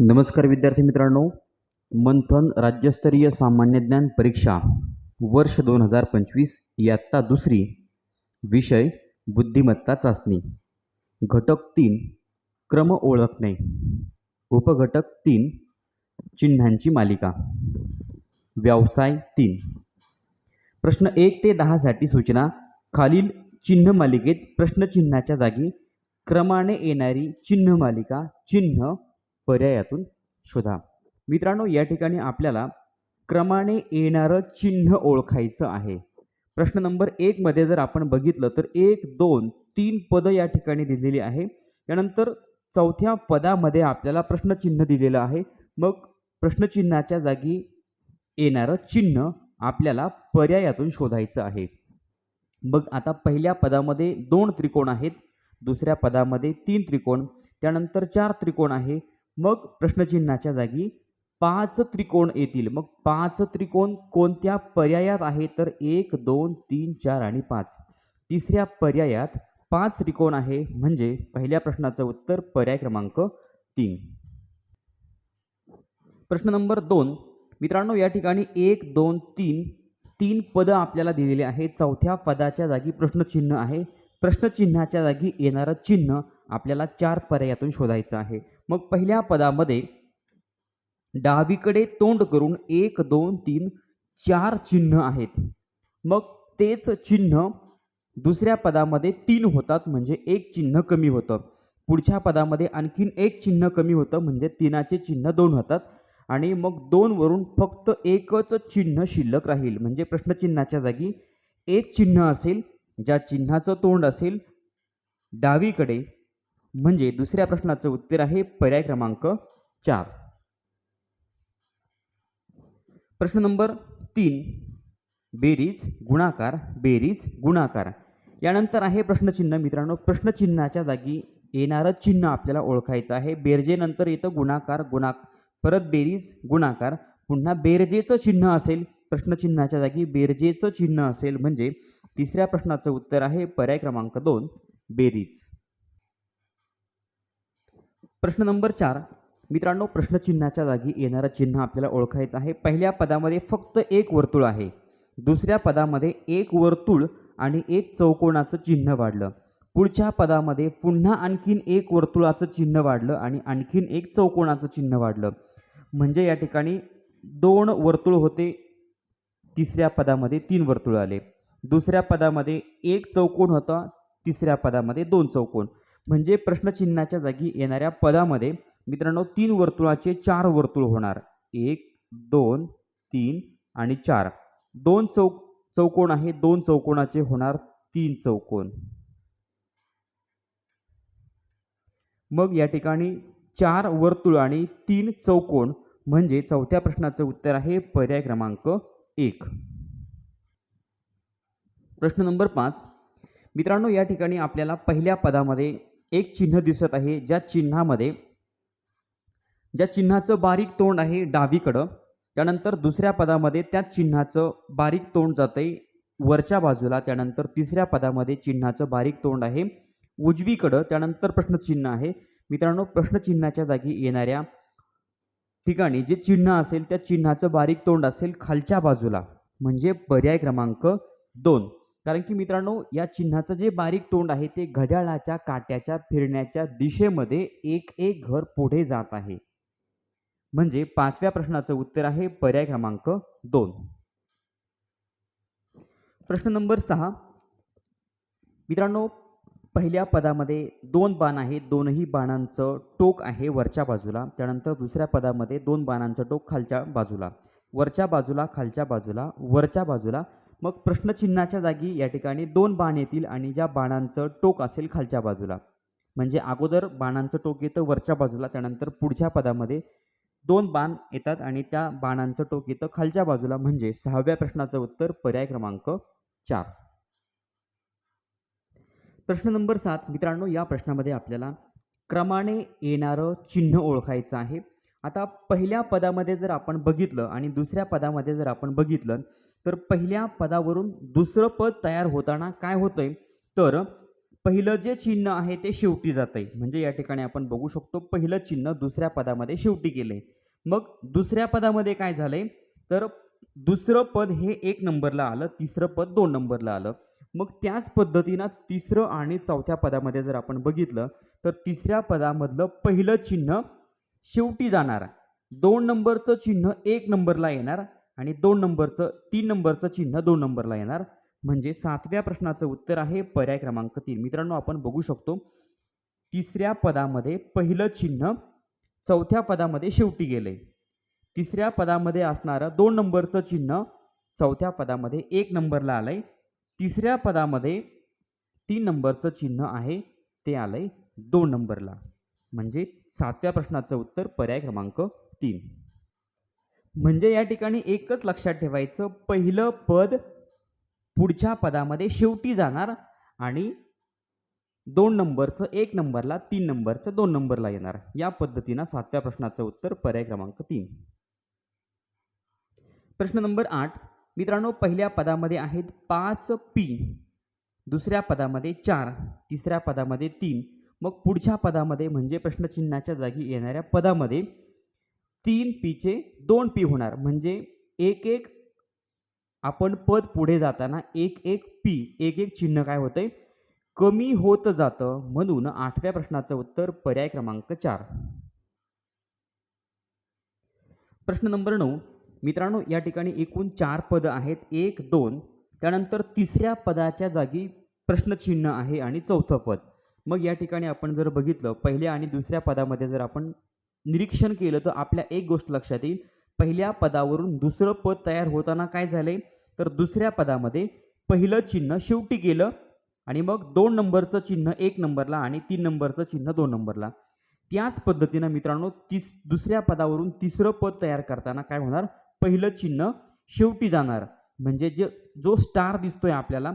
नमस्कार विद्यार्थी मित्रांनो मंथन राज्यस्तरीय सामान्य ज्ञान परीक्षा वर्ष दोन हजार पंचवीस इयत्ता दुसरी विषय बुद्धिमत्ता चाचणी. घटक तीन क्रम ओळखणे. उपघटक तीन चिन्हांची मालिका. व्यवसाय तीन. प्रश्न एक ते दहासाठी सूचना. खालील चिन्ह मालिकेत प्रश्नचिन्हाच्या जागी क्रमाने येणारी चिन्ह मालिका चिन्ह पर्यायातून शोधा. मित्रांनो या ठिकाणी आपल्याला क्रमाने येणारं चिन्ह ओळखायचं आहे. प्रश्न नंबर एकमध्ये जर आपण बघितलं तर एक दोन तीन पदं या ठिकाणी दिलेली आहे. त्यानंतर चौथ्या पदामध्ये आपल्याला प्रश्नचिन्ह दिलेलं आहे. मग प्रश्नचिन्हाच्या जागी येणारं चिन्ह आपल्याला पर्यायातून शोधायचं आहे. मग आता पहिल्या पदामध्ये दोन त्रिकोण आहेत. दुसऱ्या पदामध्ये तीन त्रिकोण. त्यानंतर चार त्रिकोण आहे. मग प्रश्नचिन्हाच्या जागी पाच त्रिकोण येतील. मग पाच त्रिकोण कोणत्या पर्यायात आहे तर एक दोन तीन चार आणि पाच. तिसऱ्या पर्यायात पाच त्रिकोण आहे. म्हणजे पहिल्या प्रश्नाचं उत्तर पर्याय क्रमांक तीन. प्रश्न नंबर दोन. मित्रांनो या ठिकाणी एक दोन तीन तीन पदं आपल्याला दिलेली आहेत. चौथ्या पदाच्या जागी प्रश्नचिन्ह आहे. प्रश्नचिन्हाच्या जागी येणारं चिन्ह आपल्याला चार पर्यायातून शोधायचं आहे. मग पहिल्या पदामध्ये डावीकडे तोंड करून एक दोन तीन चार चिन्ह आहेत. मग तेच चिन्ह दुसऱ्या पदामध्ये तीन होतात म्हणजे एक चिन्ह कमी होतं. पुढच्या पदामध्ये आणखीन एक चिन्ह कमी होतं म्हणजे तीनाचे चिन्ह दोन होतात. आणि मग दोनवरून फक्त एकच चिन्ह शिल्लक राहील म्हणजे प्रश्नचिन्हाच्या जागी एक चिन्ह असेल ज्या चिन्हाचं तोंड असेल डावीकडे म्हणजे दुसऱ्या प्रश्नाचं उत्तर आहे पर्याय क्रमांक चार. प्रश्न नंबर तीन. बेरीज गुणाकार बेरीज गुणाकार. यानंतर आहे प्रश्नचिन्ह मित्रांनो. प्रश्नचिन्हाच्या जागी येणारं चिन्ह आपल्याला ओळखायचं आहे. बेरजेनंतर येतं गुणाकार गुणा परत बेरीज गुणाकार. पुन्हा बेरजेचं चिन्ह असेल प्रश्नचिन्हाच्या जागी बेरजेचं चिन्ह असेल म्हणजे तिसऱ्या प्रश्नाचं उत्तर आहे पर्याय क्रमांक दोन बेरीज. प्रश्न नंबर चार. मित्रांनो प्रश्नचिन्हाच्या जागी येणारं चिन्ह आपल्याला ओळखायचं आहे. पहिल्या पदामध्ये फक्त एक वर्तुळ आहे. दुसऱ्या पदामध्ये एक वर्तुळ आणि एक चौकोनाचं चिन्ह वाढलं. पुढच्या पदामध्ये पुन्हा आणखीन एक वर्तुळाचं चिन्ह वाढलं आणि आणखीन एक चौकोनाचं चिन्ह वाढलं. म्हणजे या ठिकाणी दोन वर्तुळ होते. तिसऱ्या पदामध्ये तीन वर्तुळ आले. दुसऱ्या पदामध्ये एक चौकोन होता. तिसऱ्या पदामध्ये दोन चौकोन. म्हणजे प्रश्नचिन्हाच्या जागी येणाऱ्या पदामध्ये मित्रांनो तीन वर्तुळाचे चार वर्तुळ होणार. एक दोन तीन आणि चार. दोन चौ चौकोन आहे दोन चौकोनाचे होणार तीन चौकोन. मग या ठिकाणी चार वर्तुळ आणि तीन चौकोन म्हणजे चौथ्या प्रश्नाचं उत्तर आहे पर्याय क्रमांक एक. प्रश्न नंबर पाच. मित्रांनो या ठिकाणी आपल्याला पहिल्या पदामध्ये एक चिन्ह दिसत आहे. ज्या चिन्हामध्ये ज्या चिन्हाचं बारीक तोंड आहे डावीकडं त्यानंतर दुसऱ्या पदामध्ये त्या चिन्हाचं बारीक तोंड जातंय वरच्या बाजूला त्यानंतर तिसऱ्या पदामध्ये चिन्हाचं बारीक तोंड आहे उजवीकडं त्यानंतर प्रश्नचिन्ह आहे. मित्रांनो प्रश्नचिन्हाच्या जागी येणाऱ्या ठिकाणी जे चिन्ह असेल त्या चिन्हाचं बारीक तोंड असेल खालच्या बाजूला म्हणजे पर्याय क्रमांक दोन. कारण की मित्रांनो या चिन्हाचं जे बारीक तोंड आहे ते घड्याळाच्या काट्याच्या फिरण्याच्या दिशेमध्ये एक एक घर पुढे जात आहे. म्हणजे पाचव्या प्रश्नाचं उत्तर आहे पर्याय क्रमांक दोन. प्रश्न नंबर सहा. मित्रांनो पहिल्या पदामध्ये दोन बाण आहेत दोनही बाणांचं टोक आहे वरच्या बाजूला. त्यानंतर दुसऱ्या पदामध्ये दोन बाणांचं टोक खालच्या बाजूला. वरच्या बाजूला खालच्या बाजूला वरच्या बाजूला मग प्रश्नचिन्हाच्या जागी या ठिकाणी दोन बाण येतील आणि ज्या बाणांचं टोक असेल खालच्या बाजूला. म्हणजे अगोदर बाणांचं टोक येतं वरच्या बाजूला त्यानंतर पुढच्या पदामध्ये दोन बाण येतात आणि त्या बाणांचं टोक येतं खालच्या बाजूला. म्हणजे सहाव्या प्रश्नाचं उत्तर पर्याय क्रमांक चार. प्रश्न नंबर सात. मित्रांनो या प्रश्नामध्ये आपल्याला क्रमाने येणारं चिन्ह ओळखायचं आहे. आता पहिल्या पदामध्ये जर आपण बघितलं आणि दुसऱ्या पदामध्ये जर आपण बघितलं तर पहिल्या पदावरून दुसरं पद तयार होताना काय होतंय? तर पहिलं जे चिन्ह आहे ते शेवटी जात आहे म्हणजे या ठिकाणी आपण बघू शकतो पहिलं चिन्ह दुसऱ्या पदामध्ये शेवटी गेलंय. मग दुसऱ्या पदामध्ये काय झालंय? तर दुसरं पद हे एक नंबरला आलं तिसरं पद दोन नंबरला आलं. मग त्याच पद्धतीनं तिसरं आणि चौथ्या पदामध्ये जर आपण बघितलं तर तिसऱ्या पदामधलं पहिलं चिन्ह शेवटी जाणार. दोन नंबरचं चिन्ह एक नंबरला येणार. आणि दोन नंबरचं तीन नंबरचं चिन्ह दोन नंबरला येणार. म्हणजे सातव्या प्रश्नाचं उत्तर आहे पर्याय क्रमांक तीन. मित्रांनो आपण बघू शकतो तिसऱ्या पदामध्ये पहिलं चिन्ह चौथ्या पदामध्ये शेवटी गेले तिसऱ्या पदामध्ये असणारं दोन नंबरचं चिन्ह चौथ्या पदामध्ये एक नंबरला आलंय. तिसऱ्या पदामध्ये तीन नंबरचं चिन्ह आहे ते आलंय दोन नंबरला. म्हणजे सातव्या प्रश्नाचं उत्तर पर्याय क्रमांक तीन. म्हणजे या ठिकाणी एकच लक्षात ठेवायचं पहिलं पद पुढच्या पदामध्ये शेवटी जाणार आणि दोन नंबरचं एक नंबरला तीन नंबरचं दोन नंबरला येणार. या पद्धतीनं सातव्या प्रश्नाचं उत्तर पर्याय क्रमांक तीन. प्रश्न नंबर आठ. मित्रांनो पहिल्या पदामध्ये आहेत पाच पी. दुसऱ्या पदामध्ये चार. तिसऱ्या पदामध्ये तीन. मग पुढच्या पदामध्ये म्हणजे प्रश्नचिन्हाच्या जागी येणाऱ्या पदामध्ये तीन पीचे दोन पी होणार. म्हणजे एक एक आपण पद पुढे जाताना एक एक पी एक एक चिन्ह काय होतंय? कमी होत जातं म्हणून आठव्या प्रश्नाचं उत्तर पर्याय क्रमांक चार. प्रश्न नंबर नऊ. मित्रांनो या ठिकाणी एकूण चार पदं आहेत. एक दोन. त्यानंतर तिसऱ्या पदाच्या जागी प्रश्नचिन्ह आहे आणि चौथं पद. मग या ठिकाणी आपण जर बघितलं पहिल्या आणि दुसऱ्या पदामध्ये जर आपण निरीक्षण केलं तर आपल्या एक गोष्ट लक्षात येईल. पहिल्या पदावरून दुसरं पद तयार होताना काय झालंय? तर दुसऱ्या पदामध्ये पहिलं चिन्ह शेवटी गेलं आणि मग दोन नंबरचं चिन्ह एक नंबरला आणि तीन नंबरचं चिन्ह दोन नंबरला. त्याच पद्धतीनं मित्रांनो तीस दुसऱ्या पदावरून तिसरं पद तयार करताना काय होणार? पहिलं चिन्ह शेवटी जाणार. म्हणजे जे जो स्टार दिसतोय आपल्याला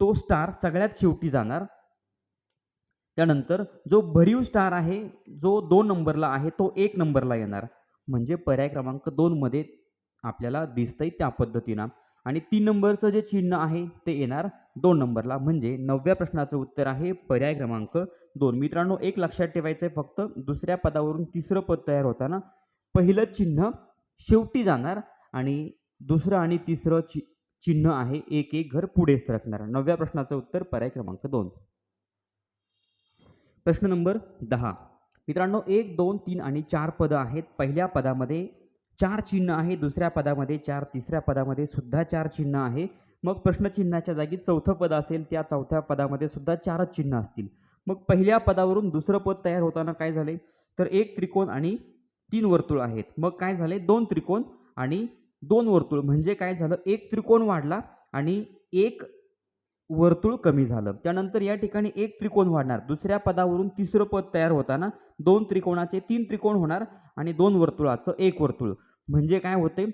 तो स्टार सगळ्यात शेवटी जाणार. त्यानंतर जो भरीव स्टार आहे जो दोन नंबरला आहे तो एक नंबरला येणार. म्हणजे पर्याय क्रमांक दोनमध्ये आपल्याला दिसतंय त्या पद्धतीनं. आणि तीन नंबरचं जे चिन्ह आहे ते येणार दोन नंबरला. म्हणजे नवव्या प्रश्नाचं उत्तर आहे पर्याय क्रमांक दोन. मित्रांनो एक लक्षात ठेवायचं आहे फक्त दुसऱ्या पदावरून तिसरं पद तयार होताना पहिलं चिन्ह शेवटी जाणार आणि दुसरं आणि तिसरं चि चिन्ह आहे एक एक घर पुढे सरकणार. नवव्या प्रश्नाचं उत्तर पर्याय क्रमांक दोन. प्रश्न नंबर दहा. मित्रांनो एक दोन तीन आणि चार पदं आहेत. पहिल्या पदामध्ये चार चिन्ह आहे दुसऱ्या पदामध्ये चार तिसऱ्या पदामध्ये सुद्धा चार चिन्ह आहे. मग प्रश्नचिन्हाच्या जागी चौथं पद असेल त्या चौथ्या पदामध्ये सुद्धा चारच चिन्ह असतील. मग पहिल्या पदावरून दुसरं पद तयार होताना काय झाले? तर एक त्रिकोण आणि तीन वर्तुळ आहेत. मग काय झाले? दोन त्रिकोण आणि दोन वर्तुळ. म्हणजे काय झालं? एक त्रिकोण वाढला आणि एक वर्तुळ कमी झालं. त्यानंतर या ठिकाणी एक त्रिकोण वाढणार. दुसऱ्या पदावरून तिसरं पद तयार होताना दोन त्रिकोणाचे तीन त्रिकोण होणार आणि दोन वर्तुळाचं एक वर्तुळ. म्हणजे काय होते?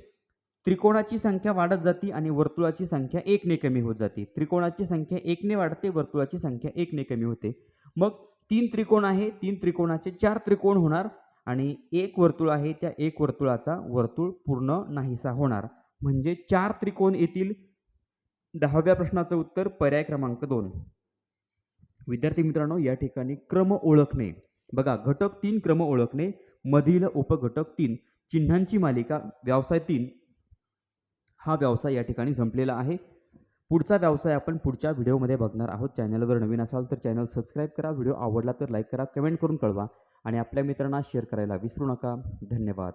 त्रिकोणाची संख्या वाढत जाते आणि वर्तुळाची संख्या एकने कमी होत जाते. त्रिकोणाची संख्या एकने वाढते वर्तुळाची संख्या एकने कमी होते. मग तीन त्रिकोण आहे तीन त्रिकोणाचे चार त्रिकोण होणार आणि एक वर्तुळ आहे त्या एक वर्तुळाचा वर्तुळ पूर्ण नाहीसा होणार. म्हणजे चार त्रिकोण येतील दहाव्या प्रश्नाचं उत्तर पर्याय क्रमांक दोन. विद्यार्थी मित्रांनो या ठिकाणी क्रम ओळखणे. बघा घटक तीन क्रम ओळखणे. मधील उपघटक तीन. चिन्हांची मालिका व्यवसाय तीन. हा व्यवसाय या ठिकाणी संपलेला आहे. पुढचा व्यवसाय आपण पुढच्या व्हिडिओमध्ये बघणार आहोत. चॅनलवर नवीन असाल तर चॅनल सबस्क्राईब करा. व्हिडिओ आवडला तर लाईक करा कमेंट करून कळवा. आणि आपल्या मित्रांना शेअर करायला विसरू नका. धन्यवाद.